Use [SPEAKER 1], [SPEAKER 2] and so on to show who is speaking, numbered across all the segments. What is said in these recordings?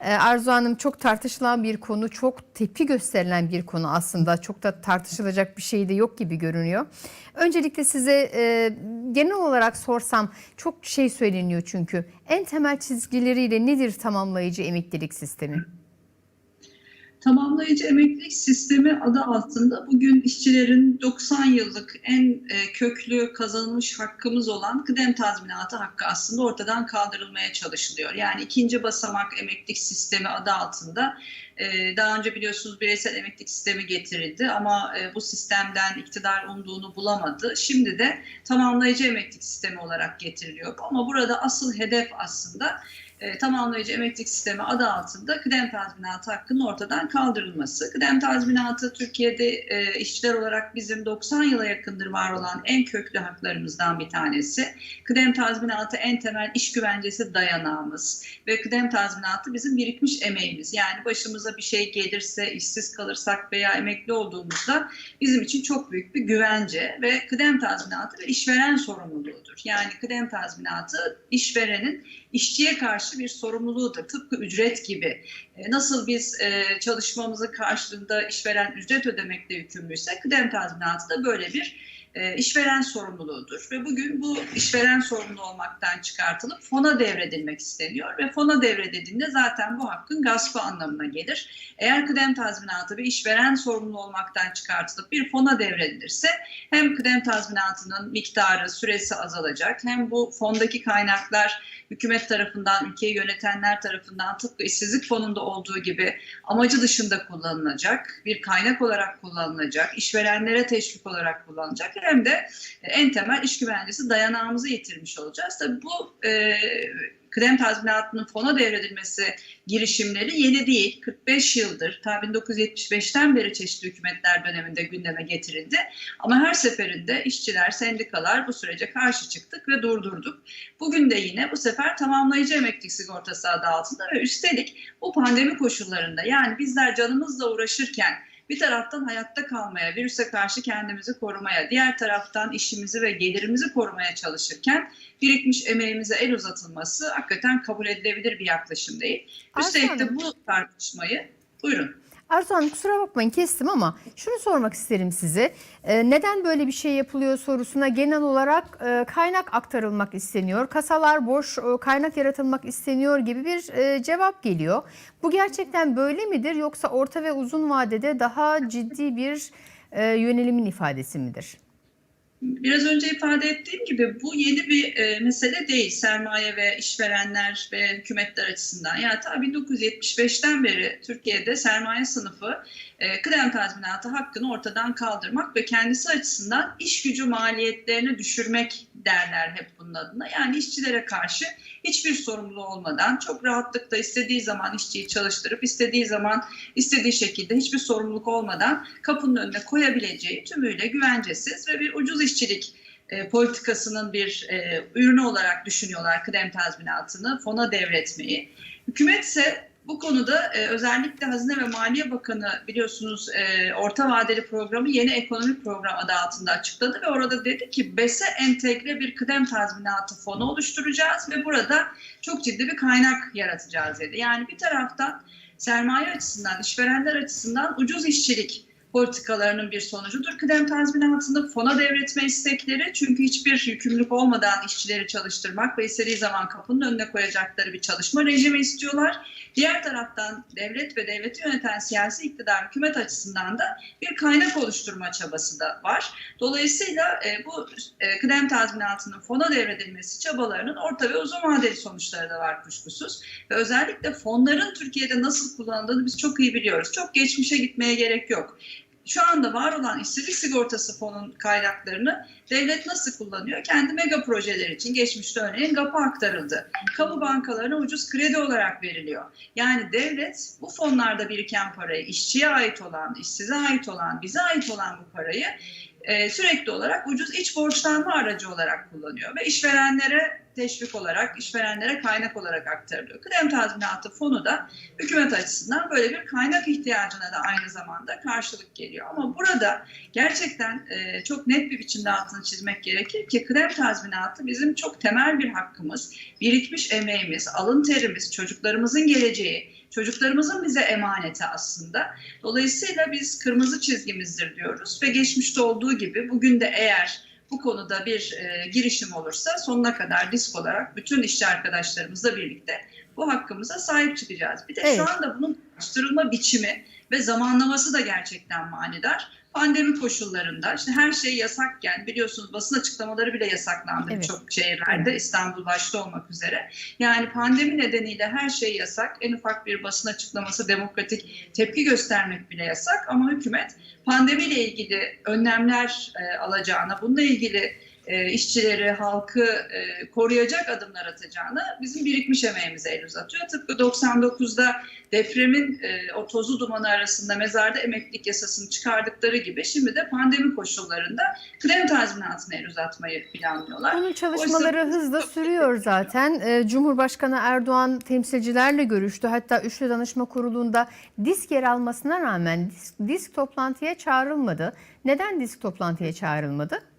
[SPEAKER 1] Ee, Arzu Hanım çok tartışılan bir konu, çok tepki gösterilen bir konu aslında. Çok da tartışılacak bir şey de yok gibi görünüyor. Öncelikle size e, genel olarak sorsam çok şey söyleniyor çünkü. En temel çizgileriyle nedir tamamlayıcı emeklilik sistemi?
[SPEAKER 2] Tamamlayıcı emeklilik sistemi adı altında bugün işçilerin 90 yıllık en e, köklü kazanılmış hakkımız olan kıdem tazminatı hakkı aslında ortadan kaldırılmaya çalışılıyor. Yani ikinci basamak emeklilik sistemi adı altında e, daha önce biliyorsunuz bireysel emeklilik sistemi getirildi ama e, bu sistemden iktidar umduğunu bulamadı. Şimdi de tamamlayıcı emeklilik sistemi olarak getiriliyor. Ama burada asıl hedef aslında e, tamamlayıcı emeklilik sistemi adı altında kıdem tazminatı hakkının ortadan kaldırılması. Kıdem tazminatı Türkiye'de e, işçiler olarak bizim 90 yıla yakındır var olan en köklü haklarımızdan bir tanesi. Kıdem tazminatı en temel iş güvencesi dayanağımız ve kıdem tazminatı bizim birikmiş emeğimiz. Yani başımıza bir şey gelirse, işsiz kalırsak veya emekli olduğumuzda bizim için çok büyük bir güvence ve kıdem tazminatı bir işveren sorumluluğudur. Yani kıdem tazminatı işverenin işçiye karşı bir sorumluluğudur. Tıpkı ücret gibi. E, Nasıl biz e, çalışmamızı karşılığında işveren ücret ödemekle yükümlüyse kıdem tazminatı da böyle bir e, işveren sorumluluğudur. Ve bugün bu işveren sorumlu olmaktan çıkartılıp fona devredilmek isteniyor. Ve fona devredildiğinde zaten bu hakkın gaspı anlamına gelir. Eğer kıdem tazminatı bir işveren sorumlu olmaktan çıkartılıp bir fona devredilirse hem kıdem tazminatının miktarı, süresi azalacak hem bu fondaki kaynaklar hükümet tarafından, ülkeyi yönetenler tarafından tıpkı işsizlik fonunda olduğu gibi amacı dışında kullanılacak, bir kaynak olarak kullanılacak, işverenlere teşvik olarak kullanılacak hem de en temel iş güvencesi dayanağımızı yitirmiş olacağız. Tabii bu e, kıdem tazminatının fona devredilmesi girişimleri yeni değil. 45 yıldır, ta 1975'ten beri çeşitli hükümetler döneminde gündeme getirildi. Ama her seferinde işçiler, sendikalar bu sürece karşı çıktık ve durdurduk. Bugün de yine bu sefer tamamlayıcı emeklilik sigortası adı altında ve üstelik bu pandemi koşullarında yani bizler canımızla uğraşırken bir taraftan hayatta kalmaya, virüse karşı kendimizi korumaya, diğer taraftan işimizi ve gelirimizi korumaya çalışırken birikmiş emeğimize el uzatılması hakikaten kabul edilebilir bir yaklaşım değil. Üstelik de bu tartışmayı, buyurun.
[SPEAKER 1] Hanım kusura bakmayın kestim ama şunu sormak isterim size. Ee, neden böyle bir şey yapılıyor sorusuna genel olarak e, kaynak aktarılmak isteniyor. Kasalar boş, e, kaynak yaratılmak isteniyor gibi bir e, cevap geliyor. Bu gerçekten böyle midir yoksa orta ve uzun vadede daha ciddi bir e, yönelimin ifadesi midir?
[SPEAKER 2] Biraz önce ifade ettiğim gibi bu yeni bir e, mesele değil sermaye ve işverenler ve hükümetler açısından. Yani ta 1975'ten beri Türkiye'de sermaye sınıfı e, kıdem tazminatı hakkını ortadan kaldırmak ve kendisi açısından iş gücü maliyetlerini düşürmek derler hep bunun adına. Yani işçilere karşı hiçbir sorumluluğu olmadan çok rahatlıkla istediği zaman işçiyi çalıştırıp istediği zaman istediği şekilde hiçbir sorumluluk olmadan kapının önüne koyabileceği tümüyle güvencesiz ve bir ucuz işçilik e, politikasının bir e, ürünü olarak düşünüyorlar kıdem tazminatını fona devretmeyi. Hükümet ise bu konuda e, özellikle Hazine ve Maliye Bakanı biliyorsunuz e, orta vadeli programı yeni ekonomik program adı altında açıkladı ve orada dedi ki BES'e entegre bir kıdem tazminatı fonu oluşturacağız ve burada çok ciddi bir kaynak yaratacağız dedi. Yani bir taraftan sermaye açısından, işverenler açısından ucuz işçilik politikalarının bir sonucudur. Kıdem tazminatında fona devretme istekleri çünkü hiçbir yükümlülük olmadan işçileri çalıştırmak ve istediği zaman kapının önüne koyacakları bir çalışma rejimi istiyorlar. Diğer taraftan devlet ve devleti yöneten siyasi iktidar hükümet açısından da bir kaynak oluşturma çabası da var. Dolayısıyla e, bu e, kıdem tazminatının fona devredilmesi çabalarının orta ve uzun vadeli sonuçları da var kuşkusuz. Ve özellikle fonların Türkiye'de nasıl kullanıldığını biz çok iyi biliyoruz. Çok geçmişe gitmeye gerek yok şu anda var olan işsizlik sigortası fonun kaynaklarını devlet nasıl kullanıyor? Kendi mega projeler için geçmişte örneğin GAP'a aktarıldı. Kamu bankalarına ucuz kredi olarak veriliyor. Yani devlet bu fonlarda biriken parayı işçiye ait olan, işsize ait olan, bize ait olan bu parayı e, sürekli olarak ucuz iç borçlanma aracı olarak kullanıyor. Ve işverenlere teşvik olarak, işverenlere kaynak olarak aktarılıyor. Kıdem tazminatı fonu da hükümet açısından böyle bir kaynak ihtiyacına da aynı zamanda karşılık geliyor. Ama burada gerçekten e, çok net bir biçimde altını çizmek gerekir ki kıdem tazminatı bizim çok temel bir hakkımız. Birikmiş emeğimiz, alın terimiz, çocuklarımızın geleceği, çocuklarımızın bize emaneti aslında. Dolayısıyla biz kırmızı çizgimizdir diyoruz ve geçmişte olduğu gibi bugün de eğer bu konuda bir e, girişim olursa sonuna kadar disk olarak bütün işçi arkadaşlarımızla birlikte bu hakkımıza sahip çıkacağız. Bir de
[SPEAKER 1] Evet.
[SPEAKER 2] şu anda bunun araştırılma biçimi ve zamanlaması da gerçekten manidar. Pandemi koşullarında işte her şey yasakken biliyorsunuz basın açıklamaları bile yasaklandı
[SPEAKER 1] Evet.
[SPEAKER 2] birçok şehirlerde İstanbul başta olmak üzere. Yani pandemi nedeniyle her şey yasak. En ufak bir basın açıklaması demokratik tepki göstermek bile yasak ama hükümet pandemiyle ilgili önlemler e, alacağına, bununla ilgili e, işçileri, halkı e, koruyacak adımlar atacağına bizim birikmiş emeğimize el uzatıyor. Tıpkı 99'da depremin e, o tozu dumanı arasında mezarda emeklilik yasasını çıkardıkları gibi şimdi de pandemi koşullarında kıdem tazminatına el uzatmayı planlıyorlar.
[SPEAKER 1] Bunun çalışmaları hızla sürüyor zaten. Ee, Cumhurbaşkanı Erdoğan temsilcilerle görüştü. Hatta Üçlü Danışma Kurulu'nda disk yer almasına rağmen disk, disk toplantıya çağrılmadı. Neden disk toplantıya çağrılmadı?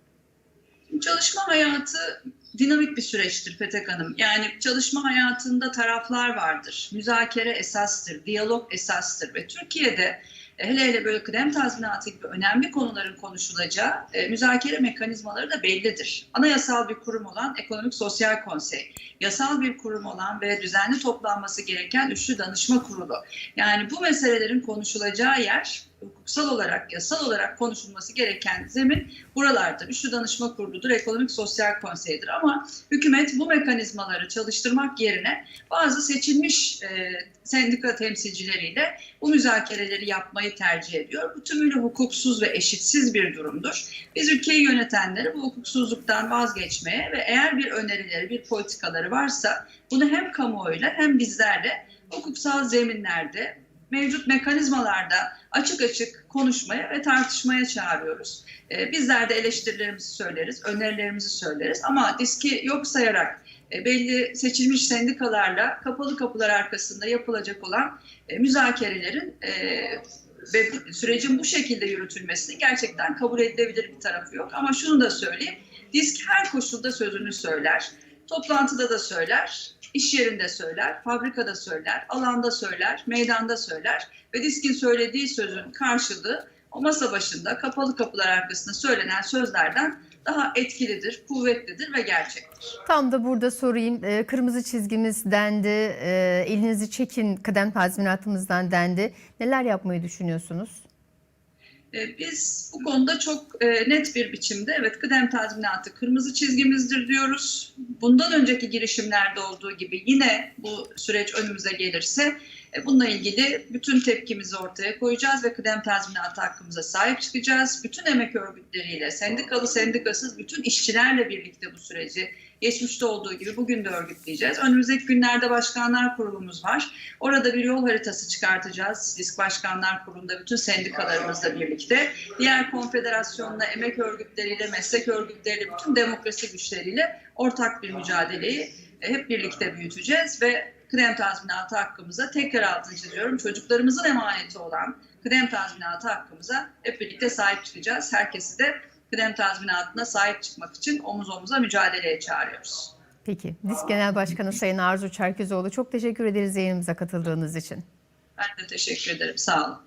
[SPEAKER 2] Çalışma hayatı dinamik bir süreçtir Petek Hanım. Yani çalışma hayatında taraflar vardır. Müzakere esastır, diyalog esastır ve Türkiye'de e, hele hele böyle kıdem tazminatı gibi önemli konuların konuşulacağı e, müzakere mekanizmaları da bellidir. Anayasal bir kurum olan Ekonomik Sosyal Konsey, yasal bir kurum olan ve düzenli toplanması gereken Üçlü Danışma Kurulu. Yani bu meselelerin konuşulacağı yer hukuksal olarak, yasal olarak konuşulması gereken zemin buralardır. Üçlü Danışma Kurulu'dur, Ekonomik Sosyal Konsey'dir ama hükümet bu mekanizmaları çalıştırmak yerine bazı seçilmiş e, sendika temsilcileriyle bu müzakereleri yapmayı tercih ediyor. Bu tümüyle hukuksuz ve eşitsiz bir durumdur. Biz ülkeyi yönetenleri bu hukuksuzluktan vazgeçmeye ve eğer bir önerileri, bir politikaları varsa bunu hem kamuoyuyla hem bizlerle hukuksal zeminlerde, mevcut mekanizmalarda açık açık konuşmaya ve tartışmaya çağırıyoruz. Ee, bizler de eleştirilerimizi söyleriz, önerilerimizi söyleriz ama diski yok sayarak e, belli seçilmiş sendikalarla kapalı kapılar arkasında yapılacak olan e, müzakerelerin e, ve sürecin bu şekilde yürütülmesini gerçekten kabul edilebilir bir tarafı yok. Ama şunu da söyleyeyim, disk her koşulda sözünü söyler, toplantıda da söyler, iş yerinde söyler, fabrikada söyler, alanda söyler, meydanda söyler ve diskin söylediği sözün karşılığı o masa başında kapalı kapılar arkasında söylenen sözlerden daha etkilidir, kuvvetlidir ve gerçektir.
[SPEAKER 1] Tam da burada sorayım. Ee, Kırmızı çizgimiz dendi. Ee, Elinizi çekin kıdem tazminatımızdan dendi. Neler yapmayı düşünüyorsunuz?
[SPEAKER 2] E, Biz bu konuda çok e, net bir biçimde evet kıdem tazminatı kırmızı çizgimizdir diyoruz. Bundan önceki girişimlerde olduğu gibi yine bu süreç önümüze gelirse e, bununla ilgili bütün tepkimizi ortaya koyacağız ve kıdem tazminatı hakkımıza sahip çıkacağız. Bütün emek örgütleriyle, sendikalı sendikasız bütün işçilerle birlikte bu süreci geçmişte olduğu gibi bugün de örgütleyeceğiz. Önümüzdeki günlerde başkanlar kurulumuz var. Orada bir yol haritası çıkartacağız. Disk Başkanlar Kurulu'nda bütün sendikalarımızla birlikte. Diğer konfederasyonla, emek örgütleriyle, meslek örgütleriyle, bütün demokrasi güçleriyle ortak bir mücadeleyi e, hep birlikte büyüteceğiz ve kıdem tazminatı hakkımıza tekrar altını çiziyorum. Çocuklarımızın emaneti olan kıdem tazminatı hakkımıza hep birlikte sahip çıkacağız. Herkesi de kıdem tazminatına sahip çıkmak için omuz omuza mücadeleye çağırıyoruz.
[SPEAKER 1] Peki. Disk Genel Başkanı Sayın Arzu Çerkezoğlu çok teşekkür ederiz yayınımıza katıldığınız için.
[SPEAKER 2] Ben de teşekkür ederim. Sağ olun.